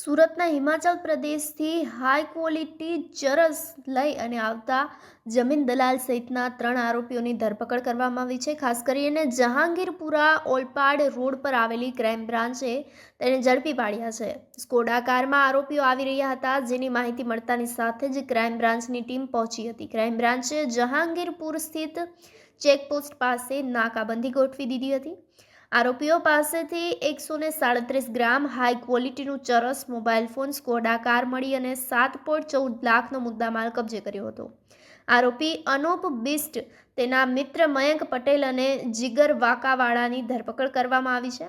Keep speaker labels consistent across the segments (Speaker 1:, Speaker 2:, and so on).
Speaker 1: સુરતના હિમાચલ પ્રદેશથી high quality ચરસ લઈ અને આવતા જમીન દલાલ સહિતના ત્રણ આરોપીઓની ધરપકડ કરવામાં આવી છે. ખાસ કરીને જહાંગીરપુરા ઓલપાડ રોડ પર આવેલી ક્રાઇમ બ્રાન્ચે તેને ઝડપી પાડ્યા છે. સ્કોડા કારમાં આરોપીઓ આવી રહ્યા હતા, જેની માહિતી મળતાની સાથે જ ક્રાઇમ બ્રાન્ચની ટીમ પહોંચી હતી. ક્રાઇમ બ્રાન્ચે જહાંગીરપુર સ્થિત ચેકપોસ્ટ પાસે નાકાબંધી ગોઠવી દીધી હતી. આરોપીઓ પાસેથી એકસો ને સાડત્રીસ ગ્રામ હાઈ ક્વોલિટીનું ચરસ મોબાઈલ ફોન સ્કોડા કાર મળી અને સાત પોઈન્ટ ચૌદ લાખનો મુદ્દામાલ કબજે કર્યો હતો. આરોપી અનૂપ બિસ્ટ તેના મિત્ર મયંક પટેલ અને જીગર વાકાવાળાની ધરપકડ કરવામાં આવી છે.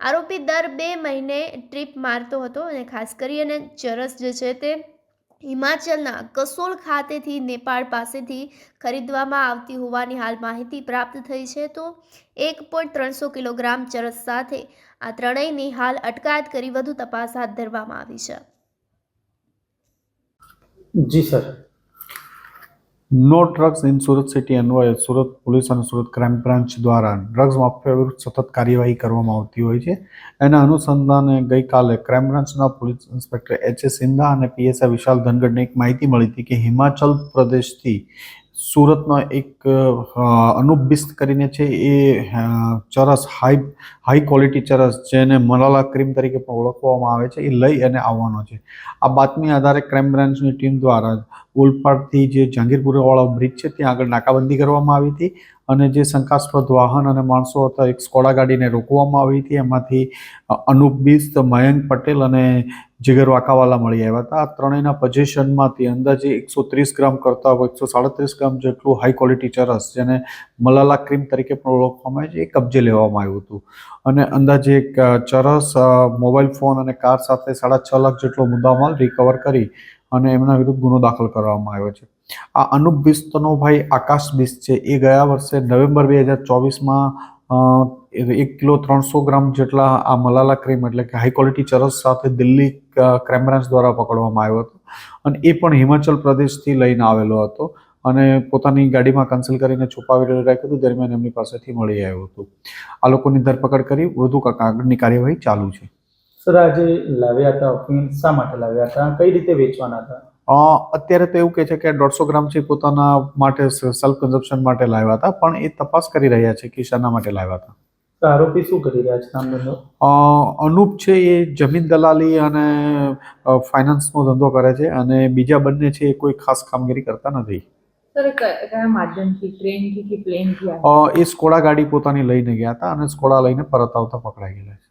Speaker 1: આરોપી દર બે મહિને ટ્રીપ મારતો હતો અને ખાસ કરીને ચરસ જે છે તે હિમાચલના કસોલ ખાતેથી નેપાળ પાસેથી ખરીદવામાં આવતી હોવાની હાલ માહિતી પ્રાપ્ત થઈ છે. તો એક પોઈન્ટ ત્રણસો કિલોગ્રામ ચરસ સાથે આ ત્રણેયની હાલ અટકાયત કરી વધુ તપાસ હાથ ધરવામાં આવી છે.
Speaker 2: જી, sir.
Speaker 3: No drugs in Surat city અન્વયે સુરત પોલીસ અને સુરત ક્રાઇમ બ્રાન્ચ દ્વારા ડ્રગ્સ માફિયા વિરુદ્ધ સતત કાર્યવાહી કરવામાં આવતી હોય છે. એના અનુસંધાને ગઈકાલે ક્રાઇમ બ્રાન્ચના police inspector H S Sindha અને પીએસઆઈ વિશાલ ધનગઢને એક માહિતી મળી હતી કે હિમાચલ પ્રદેશથી સુરતનો એક અનુપ બિસ્ત કરીને છે એ ચરસ હાઈ હાઈ ક્વોલિટી ચરસ જેને મલાલા ક્રીમ તરીકે પણ ઓળખવામાં આવે છે, એ લઈ અને આવવાનો છે. આ બાતમી આધારે ક્રાઇમ બ્રાન્ચની ટીમ દ્વારા ઓલપાડથી જે જહાંગીરપુરાવાળો બ્રિજ છે, ત્યાં આગળ નાકાબંધી કરવામાં આવી હતી. અને જે શંકાસ્પદ વાહન અને માણસો હતા, એક સ્કોડા ગાડીને રોકવામાં આવી હતી. એમાંથી અનુપ બિસ્ત, મયંક પટેલ અને જીગર વાકાવાલા મળી આવ્યા હતા. આ ત્રણેયના પોઝિશનમાંથી અંદાજે એકસો ત્રીસ ગ્રામ કરતાં એકસો સાડત્રીસ ગ્રામ જેટલું હાઈ ક્વોલિટી ચરસ, જેને મલાલા ક્રીમ તરીકે પણ ઓળખવામાં આવે છે, એ કબજે લેવામાં આવ્યું હતું. અને અંદાજે એક ચરસ મોબાઈલ ફોન અને કાર સાથે સાડા છ લાખ જેટલો મુદ્દામાલ રિકવર કરી અને એમના વિરુદ્ધ ગુનો દાખલ કરવામાં આવ્યો છે. આ અનુપ બિસ્તનો ભાઈ આકાશ બિસ્ત છે. એ ગયા વર્ષે નવેમ્બર બે હજાર ચોવીસમાં એક કિલો ત્રણસો ગ્રામ જેટલા આ મલાલા ક્રીમ એટલે કે હાઈ ક્વોલિટી ચરસ સાથે દિલ્હી ક્રાઇમ બ્રાન્ચ દ્વારા પકડવામાં આવ્યો હતો. અને એ પણ હિમાચલ પ્રદેશથી લઈને આવેલો હતો અને પોતાની ગાડીમાં કન્સલ કરીને છુપાવી રાખ્યું હતું. દરમિયાન એમની પાસેથી મળી આવ્યું હતું. આ લોકોની ધરપકડ કરી વધુ આગળની કાર્યવાહી ચાલુ છે.
Speaker 2: સર આજે લાવ્યા હતા અફીણ શા માટે લાવ્યા હતા? કઈ રીતે વેચવાના હતા?
Speaker 3: અત્યારે તો એવું કહે છે કે દોઢસો ગ્રામ છે પોતાના માટે સેલ્ફ કન્ઝમ્પશન માટે લાવ્યા હતા પણ એ તપાસ કરી રહ્યા છે કે શાના માટે લાવ્યા હતા.
Speaker 2: તો આરોપી શું કરી રહ્યા છે નામ
Speaker 3: અનુપ છે એ જમીન દલાલી અને ફાઇનાન્સનો ધંધો કરે છે અને બીજા બંને છે એ કોઈ ખાસ કામગીરી કરતા નથી. એ સ્કોડા ગાડી પોતાની લઈને ગયા હતા અને સ્કોડા લઈને પરત આવતા પકડાઈ ગયેલા છે.